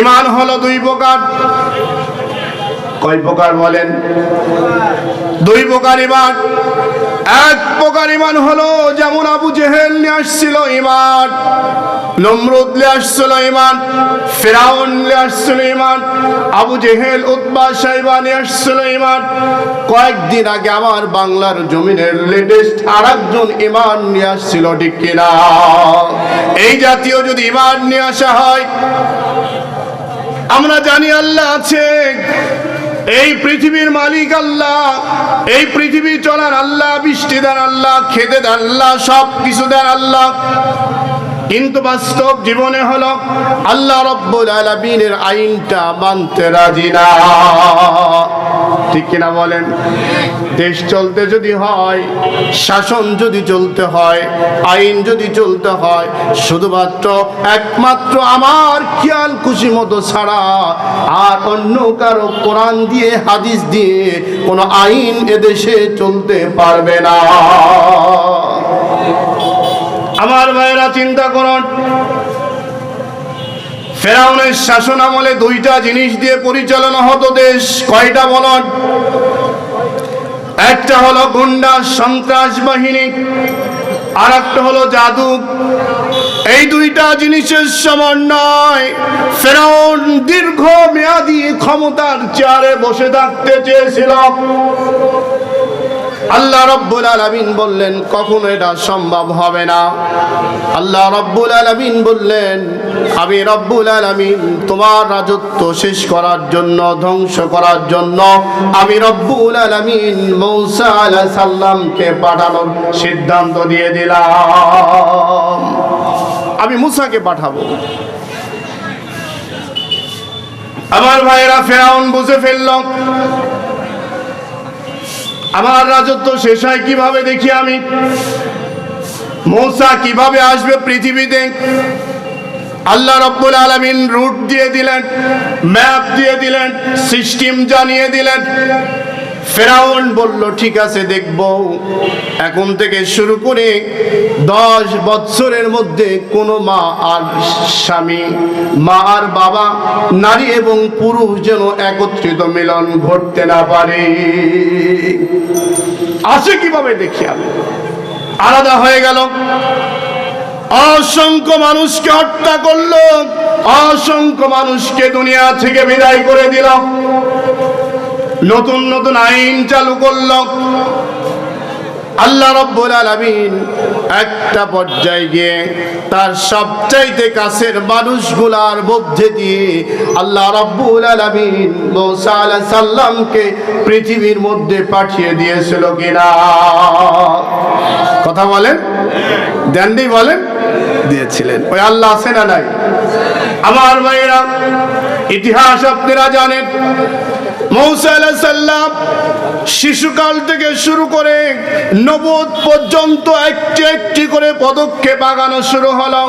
ইমান হলো দুই প্রকার। কয় প্রকার বলেন? দুই প্রকার ইমান। এক প্রকার ইমান হলো যেমন আবু জেহেল নিয়ে আসছিল ইমান, নমরুদ নিয়ে আসছিল ইমান, ফেরাউন নিয়ে আসছিল ইমান, আবু জেহেল উৎবা সাইবা নিয়ে আসছিল ইমান। কয়েকদিন আগে আমার বাংলার জমিনের লেটেস্ট আর একজন ইমান নিয়ে আসছিল, ঠিক কিনা? এই জাতীয় যদি ইমান নিয়ে আসা হয় আমরা জানি আল্লাহ আছে। এই পৃথিবীর মালিক আল্লাহ, এই পৃথিবী চলার আল্লাহ, বৃষ্টি দেন আল্লাহ, খেতে দেন আল্লাহ সব কিছু দেন আল্লাহ। কিন্তু বাস্তব জীবনে হলো আল্লাহ রব্বুল আলামিনের আইনটা মানতে রাজি না। ঠিক কিনা বলেন? দেশ চলতে যদি হয়, শাসন যদি চলতে হয়, আইন যদি চলতে হয়, শুধুমাত্র একমাত্র আমার খেয়াল খুশি মতো ছাড়া আর অন্য কারও কোরআন দিয়ে, হাদিস দিয়ে কোনো আইন এদেশে চলতে পারবে না। আমার ভাইয়েরা চিন্তা করুন। ফেরাউনের শাসন আমলে দুইটা জিনিস দিয়ে পরিচালনা হতো দেশ। কয়টা বলন একটা হলো গুন্ডা সন্ত্রাস বাহিনী আর একটা হলো জাদু। এই দুইটা জিনিসের সমন্বয় ফেরাউন দীর্ঘ মেয়াদি ক্ষমতার চেয়ারে বসে থাকতে চেয়েছিল। আল্লাহ রব্বুল আলামিন বললেন, কখনো এটা সম্ভব হবে না। আল্লাহ রব্বুল আলামিন বললেন, আমি রব্বুল আলামিন তোমার রাজত্ব শেষ করার জন্য, ধ্বংস করার জন্য, আমি রব্বুল আলামিন মৌসা আলাহ সাল্লামকে পাঠানোর সিদ্ধান্ত দিয়ে দিলাম। আমি মুসাকে পাঠাবো। আমার ভাইয়েরা ফেরাউন বুঝে ফেলল আমার রাজত্ব শেষ হয় কীভাবে দেখি আমি? মৌসা কীভাবে আসবে পৃথিবীতে? আল্লাহ রব্বুল আলমিন রুট দিয়ে দিলেন, ম্যাপ দিয়ে দিলেন, সিস্টেম জানিয়ে দিলেন। ফেরাউন বলল, ঠিক আছে, দেখব। এখন থেকে শুরু করে দশ বৎসরের মধ্যে কোনো মা আর স্বামী, মা আর বাবা, নারী এবং পুরুষ যেন একত্রিত মিলন ঘটতে না পারে। আছে কীভাবে দেখি আমি? আলাদা হয়ে গেল। অসংখ্য মানুষকে হত্যা করল, অসংখ্য মানুষকে দুনিয়া থেকে বিদায় করে দিল। নতুন নতুন আইন চালু করল। আল্লাহ রব্বুল আলামিন একটা পর্যায়ে গিয়ে তার সবচাইতে কাছের মানুষগুলার মধ্যে দিয়ে আল্লাহ রব্বুল আলামিন মৌসা আলাইহিস সাল্লামকে পৃথিবীর মধ্যে পাঠিয়ে দিয়েছিল কিনা? কথা বলেন? দেননি বলেন? দিয়েছিলেন। ওই আল্লাহ আছে না নাই? আমার ভাইয়েরা ইতিহাস আপনারা জানেন। শিশুকাল থেকে শুরু করে নবদ পর্যন্ত একটি একটি করে পদক্ষেপ আগানো শুরু হলো।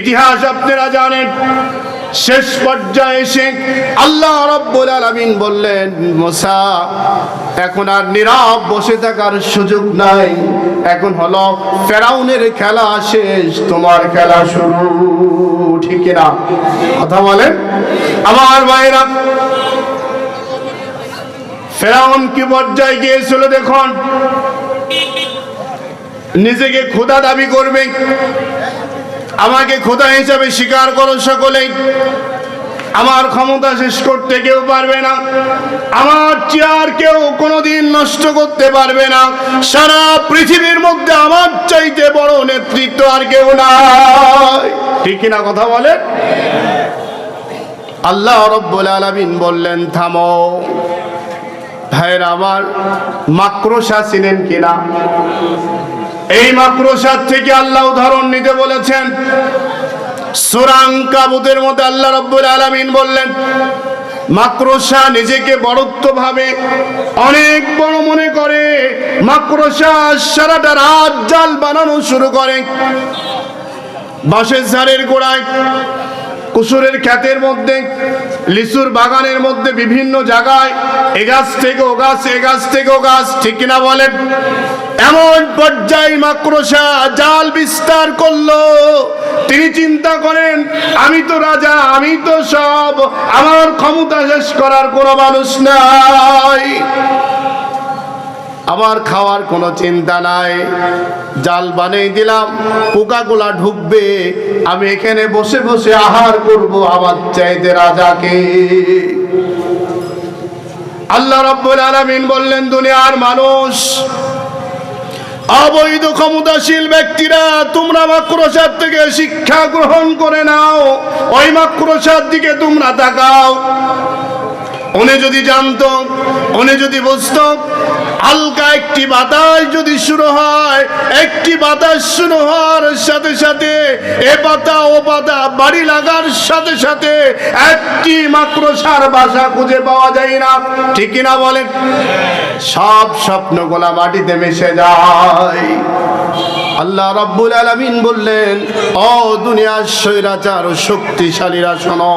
ইতিহাস আপনারা জানেন, শেষ পর্যায়ে এসে আল্লাহ রব্বুল আলামিন বললেন, মোসা, এখন আর নীরব বসে থাকার সুযোগ নাই। এখন হলো ফেরাউনের খেলা শেষ, তোমার খেলা শুরু। ঠিক কিনা? কথা বলেন? আমার ভাইরা, ফেরাউন কি পর্যায়ে গিয়েছিল দেখুন। নিজেকে খোদা দাবি করবে, আমাকে খোদা হিসাবে স্বীকার করো সকলেই। আমার ক্ষমতা শেষ করতে কেউ পারবে না। আমার চেয়ার কেউ কোনোদিন নষ্ট করতে পারবে না। সারা পৃথিবীর মধ্যে আমার চাইতে বড় নেতৃত্ব আর কেউ নাই। ঠিক কিনা কথা বলে আল্লাহ রব্বুল আলামিন বললেন, থামো। ভাইয়ের, আমার মাক্রোসা ছিলেন কিনা? এই মাক্রোসার থেকে আল্লাহ উদাহরণ নিতে বলেছেন। সুরাং কাবুদের মধ্যে আল্লাহ রব্বুল আলমিন বললেন, মাকড়সা নিজেকে বড়ত্ব ভাবে অনেক বড় মনে করে। মাকড়সা সারাটা রাত জাল বানানো শুরু করে। বাঁশের ঝাড়ের গোড়ায় কুসুরের ক্ষেতের মধ্যে, লিচুর বাগানের মধ্যে বিভিন্ন জায়গায় এ গাছ থেকে ও গাছ, এ গাছ থেকে ও গাছ, ঠিক কিনা বলেন? এমন পর্যায়ে মাকড়সা জাল বিস্তার করল। তিনি চিন্তা করেন, আমি তো রাজা, আমি তো সব, আমার ক্ষমতা শেষ করার কোনো মানুষ নাই। আমার খাওয়ার কোনো চিন্তা নাই। জাল বানিয়ে দিলাম পোকাগুলা ঢুকবে। আমি এখানে বসে বসে আহার করব আমার চাইতে রাজাকে। আল্লাহ রব্বুল আলামিন বললেন, দুনিয়ার মানুষ, অবৈধ ক্ষমতাশীল ব্যক্তিরা, তোমরা মাক্রসার থেকে শিক্ষা গ্রহণ করে নাও। ওই মাক্রসার দিকে তোমরা তাকাও। উনি যদি জানতো উনি যদি বুঝতো, হালকা একটি বাতাস যদি শুরু হয়, একটি বাতাস শুরু হওয়ার সাথে সাথে এ পাতা ও পাতা বাড়ি লাগার সাথে সাথে একটি মাকড়সার বাসা খুঁজে পাওয়া যায় না। ঠিক কিনা বলেন? সব স্বপ্নগুলা মাটিতে মিশে যায়। আল্লাহ রাব্বুল আলামিন বললেন, ও দুনিয়ার স্বৈরাচার শক্তিশালীরা শোনো।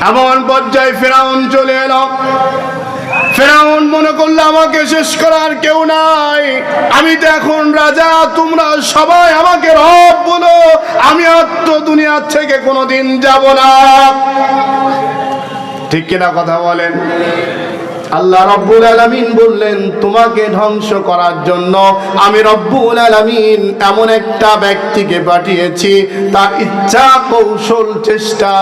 এমন পর্যায়ে ফেরাউন চলে এলো। ফেরাউন মনে করল, আমাকে শেষ করার কেউ নাই। আমি তো এখন রাজা, তোমরা সবাই আমাকে রব বলো। আমি আর তো দুনিয়ার থেকে কোনোদিন যাব না। ঠিক কিনা কথা বলেন। আল্লাহ রব্বুল আলামিন বললেন, তোমাকে ধ্বংস করার জন্য আমি রব্বুল আলামিন এমন একটা ব্যক্তিকে পাঠিয়েছি। তার ইচ্ছা, কৌশল, চেষ্টা,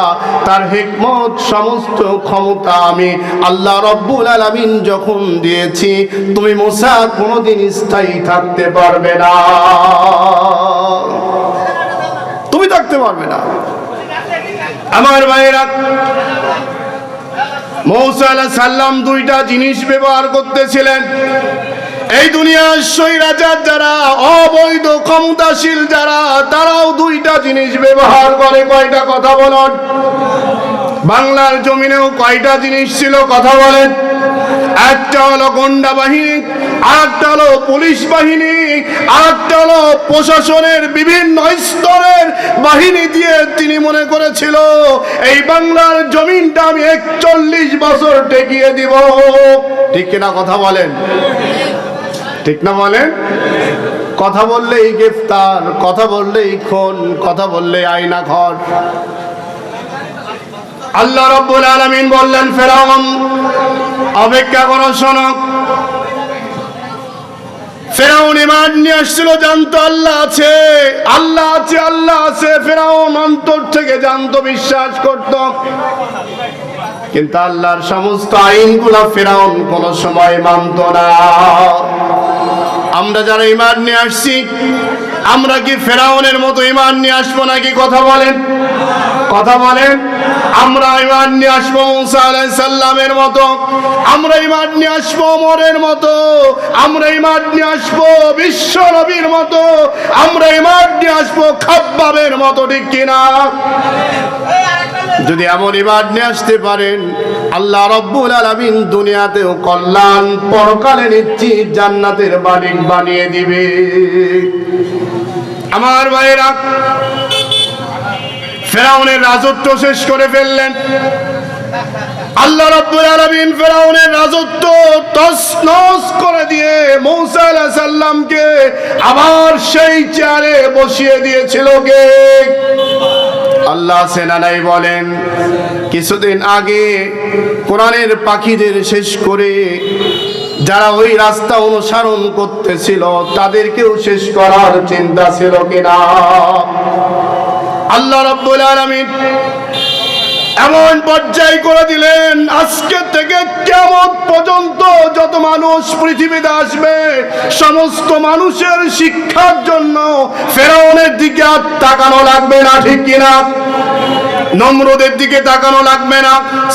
তার হিকমত, সমস্ত ক্ষমতা আমি আল্লাহ রব্বুল আলামিন যখন দিয়েছি, তুমি মুসা কোনোদিন স্থায়ী থাকতে পারবে না। তুমি থাকতে পারবে না। আমার ভাইরা মৌসা দুইটা জিনিস ব্যবহার করতেছিলেন। এই দুনিয়ার রাজার যারা, অবৈধ, ক্ষমতাশীল যারা, তারাও দুইটা জিনিস ব্যবহার করে। কয়টা কথা বলেন? বাংলার জমিনেও কয়টা জিনিস ছিল? কথা বলেন। একটা হলো গন্ডা বাহিনী, আরেকটা হলো পুলিশ বাহিনী, আরেকটা হলো প্রশাসনের বিভিন্ন স্তরের বাহিনী দিয়ে তিনি মনে করেছিল, এই বাংলার জমিনটা আমি একচল্লিশ বছর টেকিয়ে দিব। ঠিক কিনা কথা বলেন? ঠিক না বলেন? কথা বললেই গ্রেফতার, কথা বললেই খুন, কথা বললে আয়না ঘর আল্লাহ রব্বুল আলামিন বললেন, ফেরাউন, অপেক্ষা করো, শোনো। ফেরাউন ইমান নিয়ে আসছিল, জানতো আল্লাহ আছে আল্লাহ আছে আল্লাহ আছে। ফেরাউন অন্তর থেকে জানতো, বিশ্বাস করত। কিন্তু আল্লাহর সমস্ত আইনগুলা ফেরাউন কোন সময় মানত না। আমরা যারা ইমান নিয়ে আসছি আমরা কি ফেরাউনের মতো ইমান নিয়ে আসব নাকি কথা বলেন? কথা বলেন। আমরা ইমান নিয়ে আসব মুসা মতো। আমরা ইমান নিয়ে আসব ওমরের মতো। আমরা ইমান নিয়ে আসব বিশ্ব নবীর মতো। আমরা ইমান নিয়ে আসব খাব্বাবের মতো, ঠিক কিনা যদি এমন ইমান নিয়ে আসতে পারেন, আল্লাহ রব্বুল আলামিন দুনিয়াতেও কল্যাণ পরকালে নিশ্চিত জান্নাতের বাড়ি বানিয়ে দিবে। আমার ভাইরা ফেরাউনের রাজত্ব শেষ করে ফেললেন। আল্লাহ রাব্বুল আলামিন ফেরাউনের রাজত্ব তছনছ করে দিয়ে মূসা আলাইহিস সালামকে আবার সেই চেয়ারে বসিয়ে দিয়েছিল কে? আল্লাহ সেনানাই বলেন, কিছুদিন আগে কোরআনের পাখিদের শেষ করে যারা ওই রাস্তা অনুসরণ করতেছিল তাদেরকেও শেষ করার চিন্তা ছিল কিনা? আল্লাহ রব্বুল আলামিন এমন পর্যায় করে দিলেন, আজকে থেকে কেমন পর্যন্ত যত মানুষ পৃথিবীতে আসবে, সমস্ত মানুষের শিক্ষার জন্য ফেরাউনের দিকে আর তাকানো লাগবে না, ঠিক কিনা? নম্রদের দিকে তাকানো লাগবে না,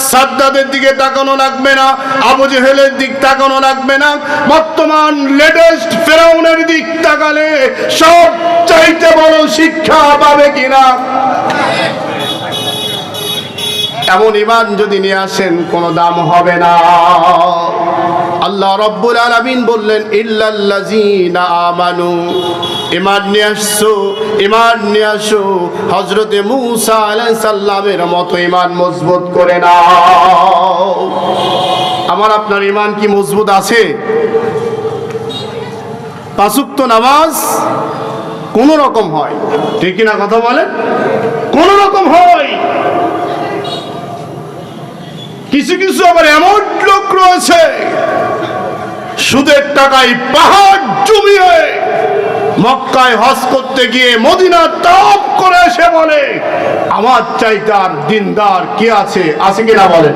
সাদ্দাদের দিকে তাকানো লাগবে না, আবু জেহেলের দিক তাকানো লাগবে না, বর্তমান লেটেস্ট ফেরাউনের দিক তাকালে সব চাইতে বড় শিক্ষা পাবে কিনা? এমন ইমান যদি নিয়ে আসেন, কোনো দাম হবে না। আল্লাহ রব্বুল আলামিন বললেন, ইল্লাল্লাযীনা আমানু। ইমান নিয়ে আসছো ইমান নিয়ে আসো। হজরতে মুসা আলাইহিস সালামের মতো ইমান মজবুত করে নাও। আমার আপনার ইমান কি মজবুত আছে? পাঁচুক্ত নামাজ কোন রকম হয়। ঠিক কিনা কথা বলেন? কোন রকম হয়। কিছু কিছু আবার এমন লোক রয়েছে। সুদের টাকায় পাহাড় জমিয়ে মক্কায় হজ করতে গিয়ে মদিনা তাপ করে এসে বলে, আমার চাইতার দিনদার কে আছে? আছে কিনা বলে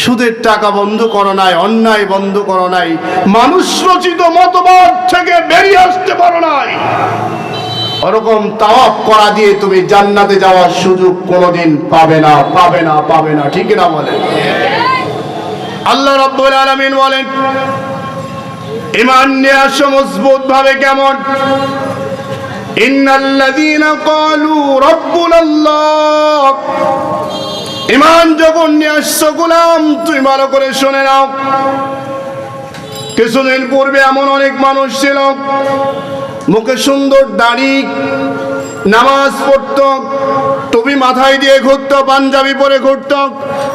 সুদের টাকা বন্ধ করো নাই, অন্যায় বন্ধ করো নাই, মানুষ রচিত মতবাদ থেকে বেরিয়ে আসতে পারো নাই। ওরকম তাওয়াফ করা দিয়ে তুমি জান্নাতে যাওয়ার সুযোগ কোনোদিন পাবে না পাবে না পাবে না। ঠিক না বলে আল্লাহ রাব্বুল আলামিন বলেন, ইমান নিয়ে আসো মজবুত ভাবে কেমন? ইন্নাল্লাযীনা ক্বালু রাব্বুনাল্লাহ। ইমান যখন নিয়ে আসছো গোলাম তুই ভালো করে শুনে নাও। কিছুদিন পূর্বে এমন অনেক মানুষ ছিল মুখে সুন্দর দাড়ি, নামাজ পড়ত, টুপি মাথায় দিয়ে ঘুরত, পাঞ্জাবি পরে ঘুরত।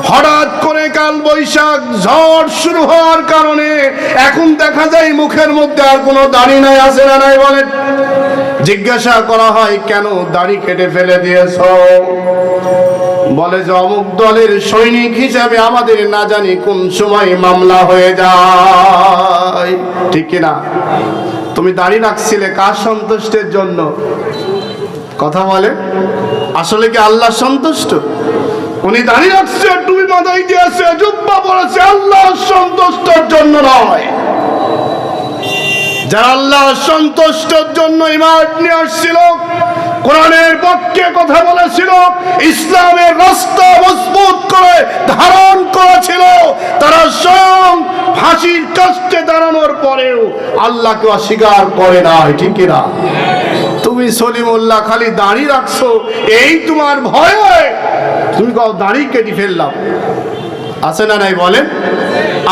হঠাৎ করে কাল বৈশাখ, ঝড় শুরু হওয়ার কারণে এখন দেখা যায় মুখের মধ্যে আর কোনো দাড়ি নাই, আছে না নাই বলেন জিজ্ঞাসা করা হয়, কেন দাড়ি কেটে ফেলে দিয়েছ? বলে যে, অমুক দলের সৈনিক হিসাবে আমাদের না জানি কোন সময় মামলা হয়ে যায়। ঠিক কিনা? তুমি দাঁড়িয়ে রাখছিলে কার সন্তুষ্টের জন্য? কথা বলে, আসলে কি আল্লাহ সন্তুষ্ট? উনি দাঁড়িয়ে রাখছে তুমি মাথায় দিয়েছে, জুব্বা পড়েছে আল্লাহ সন্তুষ্টর জন্য নয়। যারা আল্লাহ সন্তুষ্টর জন্য ইমাদ নিয়ে আসছিল, কোরআনের পক্ষে কথা বলেছিল, ইসলামের রাস্তা মজবুত করে ধারণ করেছিল, তারা পরেও আল্লাহকে অস্বীকার করে না ঠিক না তুমি সলিমুল্লাহ খালি দাঁড়িয়ে রাখছো, এই তোমার ভয়ে তুমি কাউ দাঁড়িয়ে কেটে ফেললাম। আছে না নাই বলেন?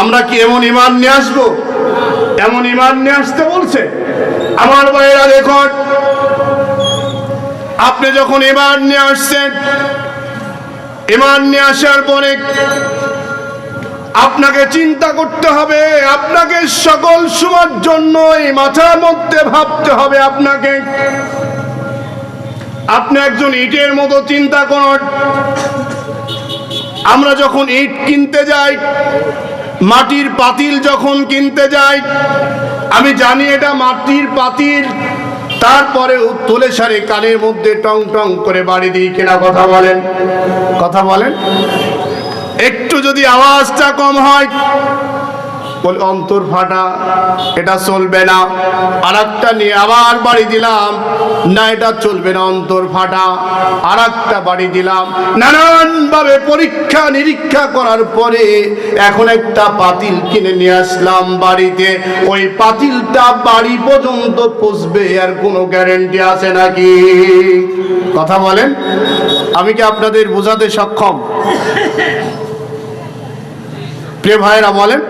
আমরা কি এমন ইমান নিয়ে আসব? এমন ইমান নিয়ে আসতে বলছে? আমার ভাইয়েরা দেখুন, আপনি যখন ইমান নিয়ে আসছেন, ইমান নিয়ে আসার পরে আপনাকে চিন্তা করতে হবে, আপনাকে সকল সময়ের জন্য এই মাথার মধ্যে ভাবতে হবে আপনাকে। আপনি একজন ইটের মতো চিন্তা করুন। আমরা যখন ইট কিনতে যাই, মাটির পাতিল যখন কিনতে যাই, আমি জানি এটা মাটির পাতিল, তারপরে তুলে সারে কানের মধ্যে টং টং করে বাড়ি দিই কেনা কথা বলেন। কথা বলেন? একটু যদি আওয়াজটা কম হয় অন্তর ফাটা, এটা চলবে না। আর একটা নিয়ে আবার বাড়ি দিলাম। না, এটা চলবে না, অন্তর ফাটা। আর একটা বাড়ি দিলাম। নানান ভাবে পরীক্ষা নিরীক্ষা করার পরে এখন একটা পাতিল কিনে নিয়ে আসলাম বাড়িতে। ওই পাতিলটা বাড়ি পর্যন্ত পৌঁছবে আর কোনো গ্যারেন্টি আছে নাকি? কথা বলেন। আমি কি আপনাদের বোঝাতে সক্ষম? প্রিয় ভাইরা বলেন,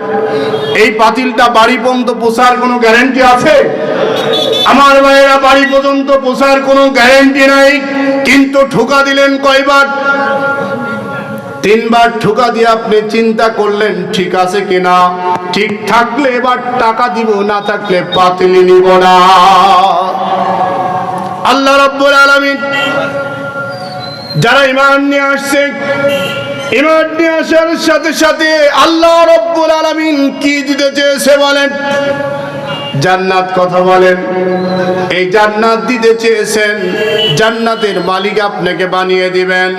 এই পাতিলটা বাড়ি পর্যন্ত পোষার কোনো গ্যারেন্টি আছে? আমার ভাইয়েরা, বাড়ি পর্যন্ত পোষার কোনো গ্যারেন্টি নাই, কিন্তু ঠোকা দিলেন কয়বার? তিনবার ঠোকা দিয়ে আপনি চিন্তা করলেন, ঠিক আছে কিনা? ঠিক থাকলে এবার টাকা দিব, না থাকলে পাতিলি নিব না। আল্লাহ রব্বুল আলামিন, যারা ইমান নিয়ে আসছে ইমান আসার সাথে সাথে আল্লাহ রব্বুল আলামিন কি দিতে চেয়েছে বলেন? জান্নাত কথা বলেন। এই জান্নাত দিতে চেয়েছেন, জান্নাতের মালিক আপনাকে বানিয়ে দিবেন।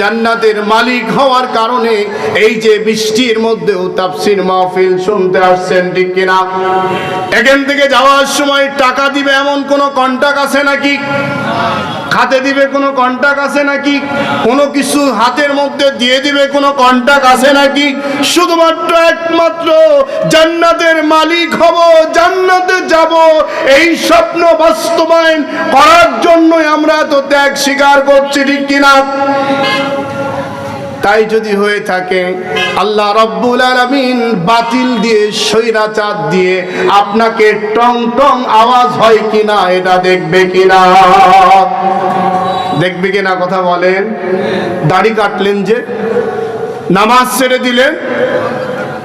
জান্নাতের মালিক হওয়ার কারণে এই যে বৃষ্টির মধ্যেও তাফসির মাহফিল শুনতে আসছেন, ঠিক কিনা? এখান থেকে যাওয়ার সময় টাকা দিবে এমন কোনো কন্টাক্ট আছে নাকি? খাতে দিবে কোনো কন্ট্যাক্ট আছে নাকি? কোনো কিছু হাতের মধ্যে দিয়ে দিবে কোনো কন্ট্যাক্ট আছে নাকি? শুধুমাত্র একমাত্র জান্নাতের মালিক হব, জান্নাতে যাব। এই স্বপ্ন বাস্তবায়ন করার জন্যই আমরা তো ত্যাগ স্বীকার করছি, ঠিক কিনা? তাই যদি হয়ে থাকে, আল্লাহ রব্বুল আলামিন বাতিল দিয়ে সৈরাচার দিয়ে আপনাকে টং টং আওয়াজ হয় কিনা, এটা দেখবে কিনা? দেখবে কিনা কথা বলেন? দাড়ি কাটলেন যে, নামাজ ছেড়ে দিলেন,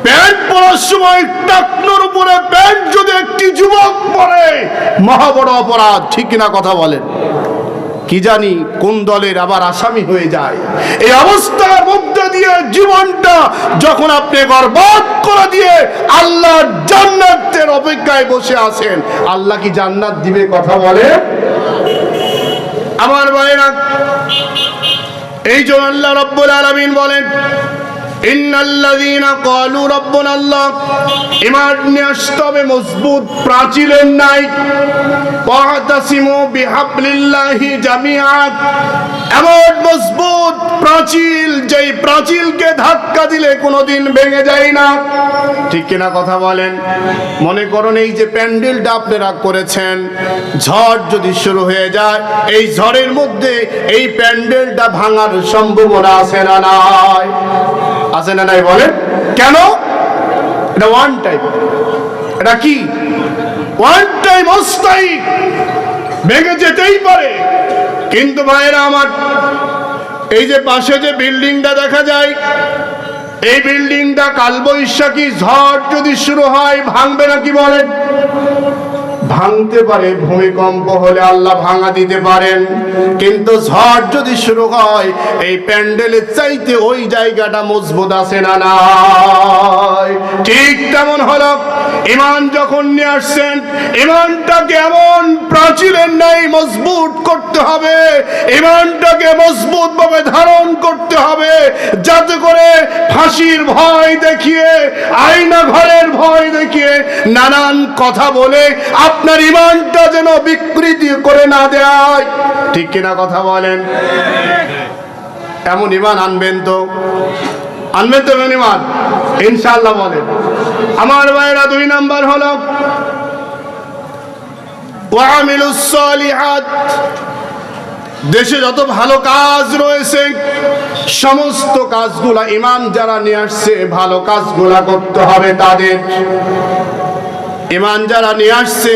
প্যান্ট পরার সময় টাকনোর উপরে প্যান্ট যদি একটি যুবক পরে, মহা বড় অপরাধ, ঠিক কিনা কথা বলেন? কি জানি কোন দলের আবার আসামি হয়ে যায়। এই অবস্থার মধ্যে দিয়ে জীবনটা যখন আপনি বরবাদ করে দিয়ে আল্লাহ জান্নাতের অপেক্ষায় বসে আছেন, আল্লাহ কি জান্নাত দিবে কথা বলে? আমার ভাইরা এই জন্য আল্লাহ রব্বুল আলামিন বলেন নিয়ে মজবুত প্রাচীরের নাই এমন মজবুত যেই ধাক্কা দিলে কোনোদিন ভেঙে যায় না। ঠিক কিনা কথা বলেন? মনে করুন এই যে প্যান্ডেলটা আপনারা করেছেন, ঝড় যদি শুরু হয়ে যায়, এই ঝড়ের মধ্যে এই প্যান্ডেলটা ভাঙার সম্ভাবনা আছে না নাই? আছে না নাই বলেন? কেন? এটা ওয়ান টাইম এটা কি? ওয়ান টাইম অস্থায়ী। ভেঙে যেতেই পারে। কিন্তু ভাইয়েরা আমার, এই যে পাশে যে বিল্ডিংটা দেখা যায়, এই বিল্ডিংটা কালবৈশাখী ঝড় যদি শুরু হয়, ভাঙবে নাকি বলেন? ভাঙতে পারে, ভূমিকম্প হলে আল্লাহ ভাঙা দিতে পারেন। কিন্তু ঝড় যদি শুরু হয়, এই প্যান্ডেলের চাইতে ওই জায়গাটা মজবুত আছে না নাই? ঠিক তেমন হলো। ইমান যখন নিয়ে আসছেন, ইমানটাকে এমন প্রাচীরের নাই মজবুত করতে হবে, ইমানটাকে মজবুত ভাবে ধারণ করতে হবে, যাতে করে ফাঁসির ভয় দেখিয়ে, আয়না ঘরের ভয় দেখিয়ে নানান কথা বলে আপনার ইমানটা যেন বিকৃতি করে না দেয়। ঠিক কিনা কথা বলেন? এমন ইমান আনবেন তো? আনবেন তো ইনশাল্লাহ বলেন। আমার ভাইরা দুই নাম্বার হল দেশে যত ভালো কাজ রয়েছে, সমস্ত কাজগুলা ইমাম যারা নিয়ে আসছে, ভালো কাজগুলা করতে হবে তাদের। ইমান যারা নিয়ে আসছে,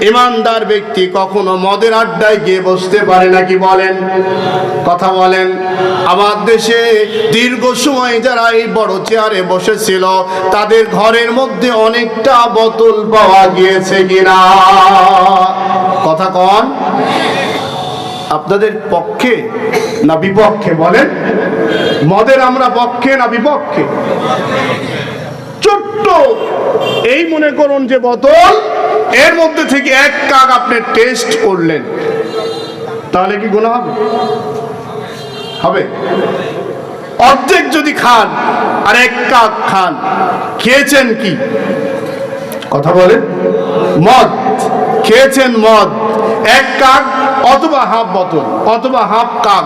ইমানদার ব্যক্তি কখনো মদের আড্ডায় গিয়ে বসতে পারে নাকি বলেন? কথা বলেন। আমার দেশে দীর্ঘ সময় যারা এই বড় চেয়ারে বসেছিল, তাদের ঘরের মধ্যে অনেকটা বোতল পাওয়া গিয়েছে কিনা? কথা কন। আপনাদের পক্ষে না বিপক্ষে বলেন? মদের আমরা পক্ষে না বিপক্ষে? ছোট্ট এই মনে করুন যে বোতল এর মধ্যে থেকে এক কাক আপনি টেস্ট করলেন। তাহলে কি গুণা হবে? হবে। অর্ধেক যদি খান, আর এক কাক খান, খেয়েছেন কি? কথা বলেন। মদ। খেয়েছেন মদ। এক কাক, অথবা হাফ বোতল, অথবা হাফ কাক।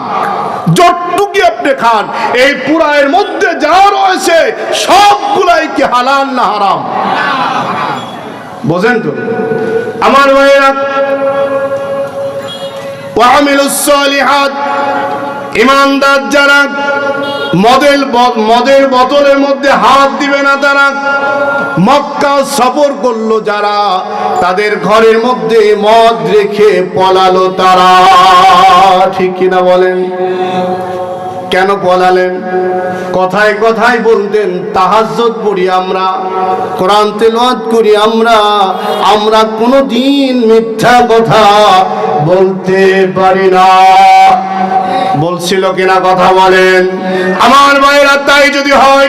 যতটুকু আপনি খান, এই পুরায়ের মধ্যে যা রয়েছে, সবগুলাই কি হালাল না হারাম? বোঝেন তো? আমার ভাইয়েরা মদের মধ্যে হাত দিবে না তারা সফর করল যারা, তাদের ঘরের মধ্যে মদ রেখে পলালো তারা। ঠিক কিনা বলেন? কেন পলালেন? কথায় কথায় বলতেন তাহাজ্জত পড়ি আমরা, কোরআন তেলাওয়াত করি আমরা আমরা কোনো দিন মিথ্যা কথা বলতে পারি না। বলছিল কিনা কথা বলেন। আমার ভাইরা তাই যদি হয়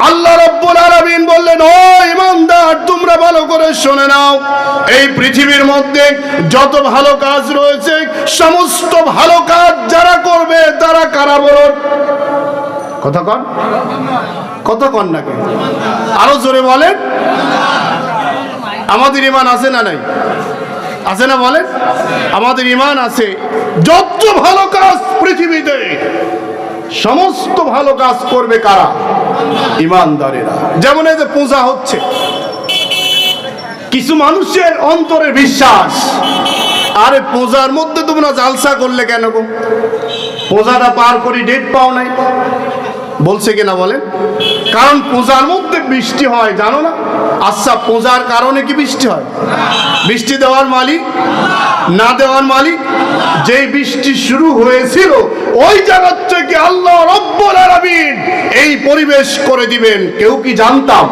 আল্লাহ রাব্বুল আলামিন বললেন, ও ইমানদার তোমরা ভালো করে শুনে নাও। এই পৃথিবীর মধ্যে যত ভালো কাজ রয়েছে, সমস্ত ভালো কাজ যারা করবে, তারা কারা বলুন কথা কন। কথা কন না কেন? আরও জোরে বলেন। আমাদের ইমান আছে না নাই? আছে না বলেন? আমাদের ইমান আছে। যত ভালো কাজ পৃথিবীতে সমস্ত ভালো কাজ করবে কারা? ইমানদারেরা। যেমন এই যে পূজা হচ্ছে, কিছু মানুষের অন্তরে বিশ্বাস। আরে পূজার মধ্যে তোমরা জালসা করলে কেন গো? পূজাটা পার করি ডেট পাও নাই। বলছে কিনা বলেন? কারণ পূজার মধ্যে বৃষ্টি হয়, জানো না? আচ্ছা পূজার কারণে কি বৃষ্টি হয়? বৃষ্টি দেওয়ার মালিক? না দেওয়ার মালিক? যেই বৃষ্টি শুরু হয়েছিল, ওই জায়গার থেকে আল্লাহ রব্বুল আলামিন এই পরিবেশ করে দিবেন। কেউ কি জানতাম?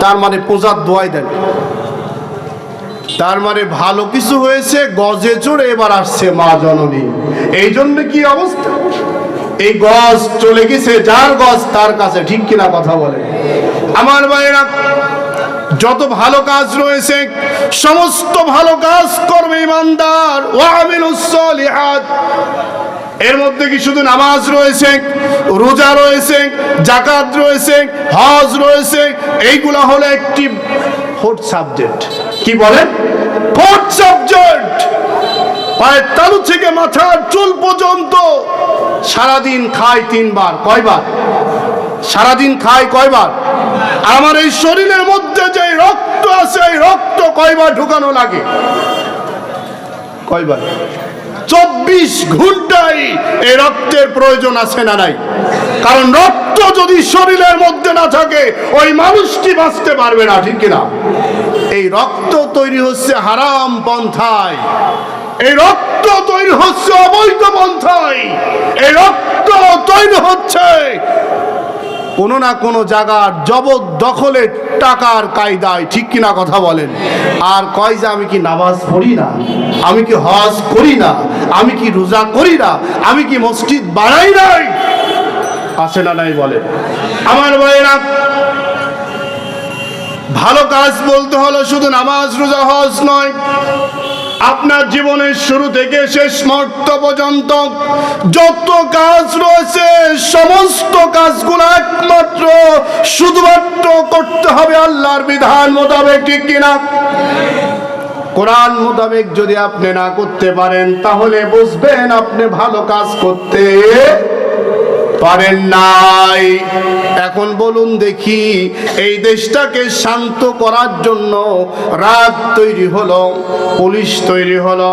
তার মানে পূজার দোয়াই দেন। তার মানে ভালো কিছু হয়েছে, গজে চড়ে এবার আসছে মা জননী। এই জন্য কি অবস্থা? এই গজ চলে গেছে, যার গজ তার কাছে, ঠিক কিনা কথা বলে। আমার ভাইয়েরা, যত ভালো কাজ রয়েছে, সমস্ত ভালো কাজ করবে ইমানদার। এর মধ্যে কি শুধু নামাজ রয়েছে, রোজা রয়েছে জাকাত রয়েছে, হজ রয়েছে, এইগুলা হলো একটি ফোর্থ সাবজেক্ট কি বলেন ফোর্থ সাবজেক্ট পায়ের তালু থেকে মাথার চুল পর্যন্ত। সারাদিন খায় তিনবার, কয়বার? সারাদিন খায় কয়বার? আমার এই শরীরের মধ্যে যে রক্ত আছে, এই রক্ত কয়বার ঢুকানো লাগে? কয়বার? চব্বিশ ঘন্টায় এই রক্তের প্রয়োজন আছে না নাই? কারণ রক্ত যদি শরীরের মধ্যে না থাকে, ওই মানুষটি বাঁচতে পারবে না, ঠিক কিনা? এই রক্ত তৈরি হচ্ছে হারাম পন্থায়। এই রক্ত তৈরি হচ্ছে অবৈধ পন্থায়। এই রক্ত তৈরি হচ্ছে কোনো না কোনো জায়গার জবরদখলের টাকার কায়দায়। ঠিক কিনা কথা বলেন? আর কয় যে আমি কি নামাজ পড়ি না? আমি কি হজ করি না? আমি কি রোজা করি না? আমি কি মসজিদ বাড়াই নাই? আছে না নাই বলে? আমার ভাইয়েরা, ভালো কাজ বলতে হলো শুধু নামাজ, রোজা, হজ নয়। আপনার জীবনের শুরু থেকে শেষ মুহূর্ত পর্যন্ত যত কাজ রয়েছে, সমস্ত কাজগুলো একমাত্র শুধুমাত্র করতে হবে আল্লাহর বিধান মোতাবেক, ঠিক কিনা? কোরআন মোতাবেক যদি আপনি না করতে পারেন, তাহলে বুঝবেন আপনি ভালো কাজ করতে পারেন নাই। এখন বলুন দেখি, এই দেশটাকে শান্ত করার জন্য রাত তৈরি হলো, পুলিশ তৈরি হলো,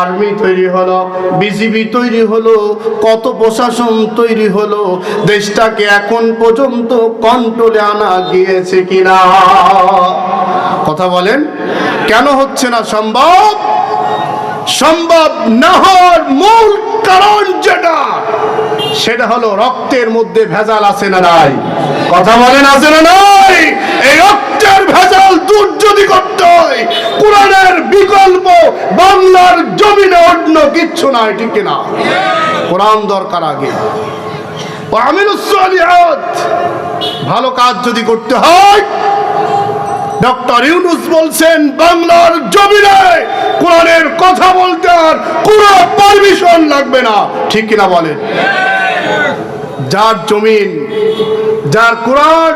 আর্মি তৈরি হলো, বিজিবি তৈরি হলো, কত প্রশাসন তৈরি হলো, দেশটাকে এখন পর্যন্ত কন্ট্রোলে আনা গিয়েছে কিনা? কথা বলেন, কেন হচ্ছে না সম্ভব? সম্ভব না হওয়ার মূল কারণ যেটা সেটা হলো রক্তের মধ্যে ভেজাল আছে না নাই? কথা বলেন, আছে না নাই? এই রক্তের ভেজাল দূর যদি করতে হয়, কোরআনের বিকল্প বাংলার জমিনে অন্য কিচ্ছু নাই, ঠিক না কোরআন দরকার আগে। ভালো কাজ যদি করতে হয় ডক্টর ইউনুস বলছেন, বাংলার জমিনে কোরআনের কথা বলতে আর কোনো পারমিশন লাগবে না। ঠিক কিনা বলেন? যার জমিন, যার কোরআন,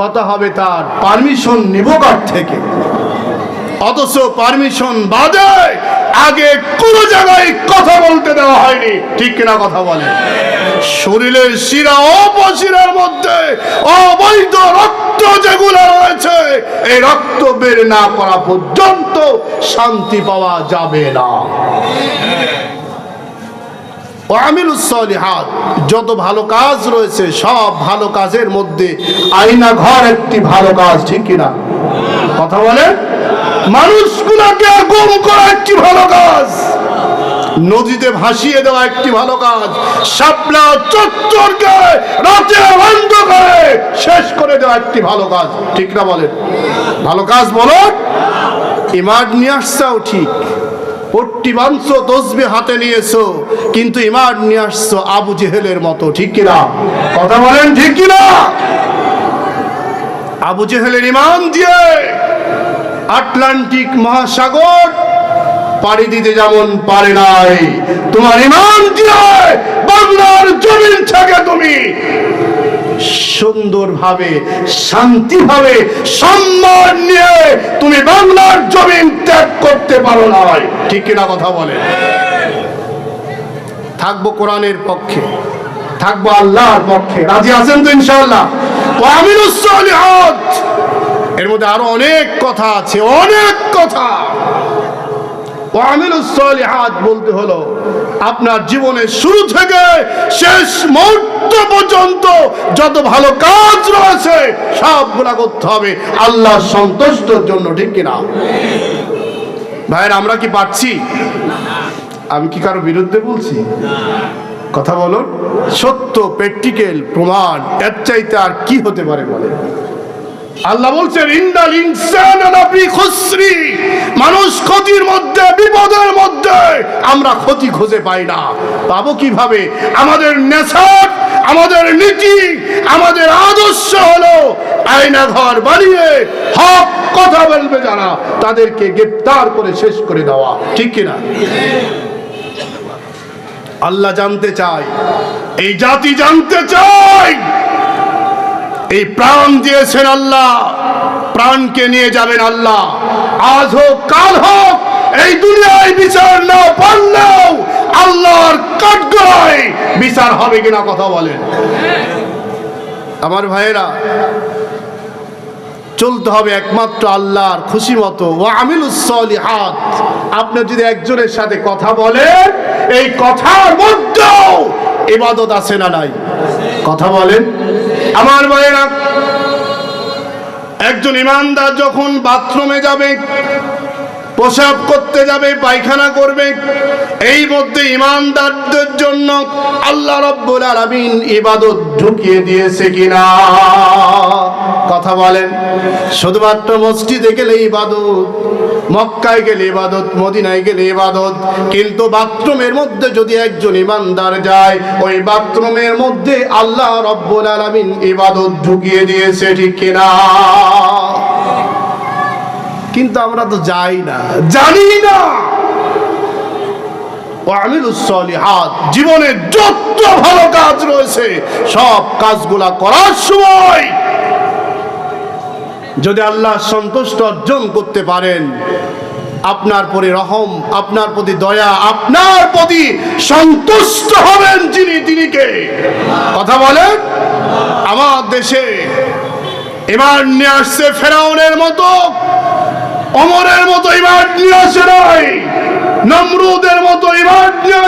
কথা হবে তার। পারমিশন নিব কার থেকে? অথচ পারমিশন বাদে আগে কোন জায়গায় কথা বলতে দেওয়া হয়নি। ঠিক কিনা কথা বলে? শরীরের শিরা অপশিরার মধ্যে অবৈধ রক্ত যেগুলো রয়েছে, এই রক্ত বের না করা পর্যন্ত শান্তি পাওয়া যাবে না। হাত যত ভালো কাজ রয়েছে, সব ভালো কাজের মধ্যে আইনা ঘর একটি ভালো কাজ, ঠিক কিনা? কথা বলে মানুষগুলোকে গুম করা একটি ভালো কাজ। নদীতে ভাসিয়ে দেওয়া একটি ভালো কাজ। শাপলা চত্বরকে রাতে বন্ধ করে শেষ করে দেওয়া একটি ভালো কাজ। ঠিক না বলেন? ভালো কাজ বলো? ইমাদ নিয়ে আসছাও ঠিক। পট্টি বাঁধছো তসবি হাতে নিয়েছো, কিন্তু ইমাদ নিয়ে আসছো আবু জেহেলের মতো, ঠিক কিনা? কথা বলেন ঠিক কিনা? আবু জেহেলের ইমান দিয়ে আটলান্টিক মহাসাগর, পাড়ি দিতে যেমন পারে নাই। তোমার ইমান দিয়ে বাংলার জমিন থেকে তুমি সুন্দরভাবে, শান্তিভাবে সম্মান নিয়ে তুমি বাংলার জমিন ত্যাগ করতে পারো নাই। ঠিক কিনা কথা বলে? থাকব কোরআনের পক্ষে, থাকব আল্লাহর পক্ষে। রাজি আছেন তো ইনশাআল্লাহ? ও আমিনুস সালিহাত। এর মধ্যে আরও অনেক কথা আছে, অনেক কথা। সালিহাত বলতে হলো, আপনার জীবনের শুরু থেকে শেষ মুহূর্ত পর্যন্ত যত ভালো কাজ রয়েছে, সবগুলা করতে হবে। আল্লাহ সন্তুষ্টর জন্য, ঠিক কিনা? ভাইয়ের, আমরা কি পাচ্ছি আমি কি কারও বিরুদ্ধে বলছি? কথা বলুন। সত্য প্র্যাকটিক্যাল প্রমাণ, এর চাইতে আর কি হতে পারে বলে আল্লাহ বলছেন, ইন্দাল ইনসান খুসরি। মানুষ ক্ষতির মধ্যে, বিপদের মধ্যে আমরা ক্ষতি খুঁজে পাই না। পাবো কীভাবে? আমাদের নেশার, আমাদের নীতি, আমাদের আদর্শ হলো আয়না ঘর বানিয়ে হক কথা বলবে যারা, তাদেরকে গ্রেপ্তার করে শেষ করে দেওয়া। ঠিক কিনা আল্লাহ জানতে চায়, এই জাতি জানতে চায় এই প্রাণ দিয়েছেন আল্লাহ। প্রাণকে নিয়ে যাবেন আল্লাহ। আজ হোক, কাল হোক, এই দুনিয়ায় বিচার না পারলেও আল্লাহর কাঠগড়ায় বিচার হবে কিনা কথা বলেন। আমার ভাইয়েরা, চলতে হবে একমাত্র আল্লাহর খুশি মতো। ও আমিলুসলিহাত আপনি যদি একজনের সাথে কথা বলেন, এই কথার মধ্যেও ইবাদত আছে না নাই? কথা বলেন। আমার ভাইয়েরা একজন ইমানদার যখন বাথরুমে যাবে প্রসাব করতে যাবে, পায়খানা করবে। এই মধ্যে ইমানদারদের জন্য আল্লাহ রব্বুল আলামিন ইবাদত ঢুকিয়ে দিয়েছে কিনা? কথা বলেন। শুধুমাত্র মসজিদে গেলে ইবাদত, মক্কায় গেলে ইবাদত, মদিনায় গেলে ইবাদত, কিন্তু বাথরুমের মধ্যে যদি একজন ইমানদার যায়, ওই বাথরুমের মধ্যে আল্লাহ রব্বুল আলামিন ইবাদত ঢুকিয়ে দিয়েছে ঠিক কিনা? কিন্তু আমরা তো যাই না। জানি না। জীবনে যত ভালো কাজ রয়েছে, সব কাজগুলা করার সময় যদি আল্লাহ সন্তুষ্ট অর্জন করতে পারেন, আপনার প্রতি রহম, আপনার প্রতি দয়া, আপনার প্রতি সন্তুষ্ট হবেন যিনি তিনিকে কথা বলেন? আমার দেশে এবার নিয়ে আসছে ফেরাউনের মতো অমরের মতো ইবাদ নিয়ে আসে নাই নমরুদের মতো ইবাদ নিয়ে